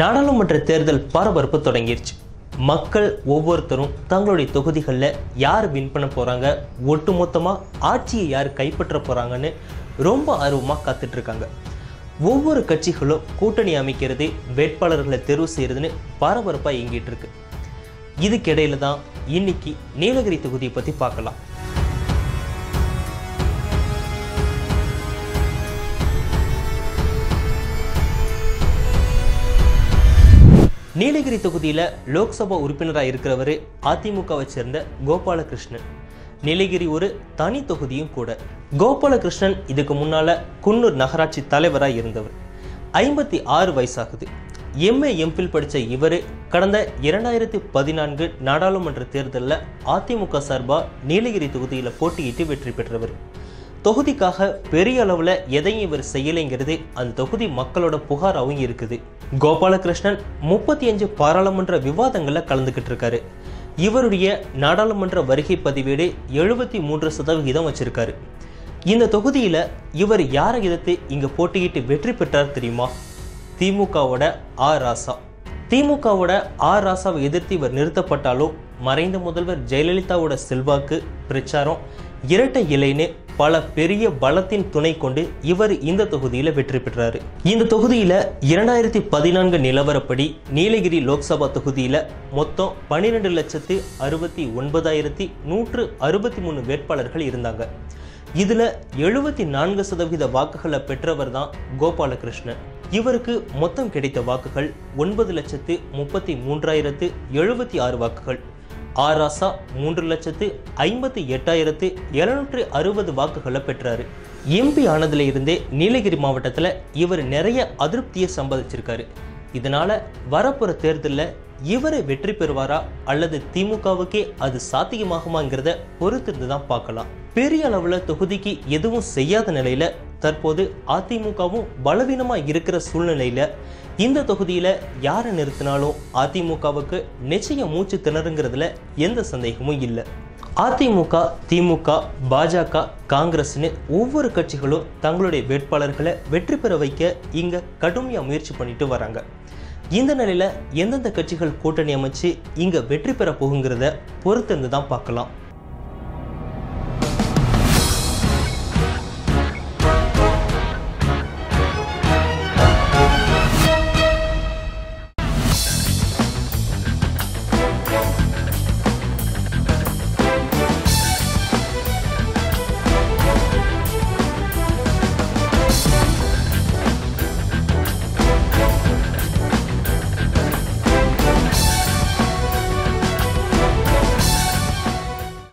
நாடாளுமன்ற தேர்தல் பரபரப்பு தொடங்கிருச்சு. மக்கள் ஒவ்வொருத்தரும் தங்களுடைய தொகுதிகளில் யார் வின் பண்ண போகிறாங்க ஒட்டுமொத்தமாக ஆட்சியை யார் கைப்பற்ற போகிறாங்கன்னு ரொம்ப ஆர்வமாக காத்துட்ருக்காங்க. ஒவ்வொரு கட்சிகளும் கூட்டணி அமைக்கிறது வேட்பாளர்களை தேர்வு செய்கிறதுன்னு பரபரப்பாக இயங்கிட்டு இருக்கு இதுக்கிடையில தான் இன்னைக்கு நீலகிரி தொகுதியை பற்றி பார்க்கலாம். நீலகிரி தொகுதியில் லோக்சபா உறுப்பினராக இருக்கிறவர் அதிமுகவை சேர்ந்த கோபாலகிருஷ்ணன். நீலகிரி ஒரு தனி தொகுதியும் கூட. கோபாலகிருஷ்ணன் இதுக்கு முன்னால குன்னூர் நகராட்சி தலைவராக இருந்தவர். ஐம்பத்தி ஆறு வயசாகுது. எம்ஏ எம்பில் படித்த இவர் கடந்த இரண்டாயிரத்தி பதினான்கு நாடாளுமன்ற தேர்தலில் அதிமுக சார்பாக நீலகிரி தொகுதியில் போட்டியிட்டு வெற்றி பெற்றவர். தொகுதிக்காக பெரிய அளவில் எதையும் இவர் செய்யலைங்கிறது அந்த தொகுதி மக்களோட புகாராகவும் இருக்குது. கோபாலகிருஷ்ணன் முப்பத்தி அஞ்சு பாராளுமன்ற விவாதங்களில் கலந்துக்கிட்டு இருக்காரு. இவருடைய நாடாளுமன்ற வருகை பதிவேடு எழுபத்தி மூன்று சதவிகிதம் வச்சிருக்காரு. இந்த தொகுதியில் இவர் யாரை எதிர்த்து இங்கே போட்டியிட்டு வெற்றி பெற்றார் தெரியுமா? திமுகவோட ஆர் ராசா. திமுகவோட ஆர் ராசாவை எதிர்த்து இவர் நிறுத்தப்பட்டாலும் மறைந்த முதல்வர் ஜெயலலிதாவோட செல்வாக்கு பிரச்சாரம் இரட்டை இலைன்னு பல பெரிய பலத்தின் துணை கொண்டு இவர் இந்த தொகுதியில வெற்றி பெற்றாரு. இந்த தொகுதியில இரண்டாயிரத்தி பதினான்கு நிலவரப்படி நீலகிரி லோக்சபா தொகுதியில மொத்தம் பன்னிரெண்டு லட்சத்து அறுபத்தி ஒன்பதாயிரத்தி நூற்று அறுபத்தி மூணு வேட்பாளர்கள் இருந்தாங்க. இதுல எழுபத்தி நான்கு சதவீத வாக்குகளை பெற்றவர் தான் கோபாலகிருஷ்ணன். இவருக்கு மொத்தம் கிடைத்த வாக்குகள் ஒன்பது லட்சத்து முப்பத்தி மூன்றாயிரத்து எழுபத்தி ஆறு வாக்குகள். ஆராசா மூன்று லட்சத்து ஐம்பத்தி எட்டாயிரத்து எழுநூற்று அறுபது வாக்குகளை பெற்றாரு எம்பி ஆனதுல இருந்தே நீலகிரி மாவட்டத்தில் இவர் நிறைய அதிருப்தியை சம்பாதிச்சிருக்காரு இதனால வரப்போகிற தேர்தலில் இவரை வெற்றி பெறுவாரா அல்லது திமுகவுக்கே அது சாத்தியமாகுமாங்கிறத பொறுத்திருந்து தான் பார்க்கலாம் பெரிய அளவில் தொகுதிக்கு எதுவும் செய்யாத நிலையில தற்போது அதிமுகவும் பலவீனமாக இருக்கிற சூழ்நிலையில இந்த தொகுதியில் யாரை நிறுத்தினாலும் அதிமுகவுக்கு நிச்சயம் மூச்சு திணறுங்கிறதுல எந்த சந்தேகமும் இல்லை. அதிமுக திமுக பாஜக காங்கிரஸ்னு ஒவ்வொரு கட்சிகளும் தங்களுடைய வேட்பாளர்களை வெற்றி பெற வைக்க இங்கே கடுமையாக முயற்சி பண்ணிட்டு வராங்க. இந்த நிலையில் எந்தெந்த கட்சிகள் கூட்டணி அமைச்சு இங்கே வெற்றி பெற போகுங்கிறத பொறுத்திருந்து தான் பார்க்கலாம்.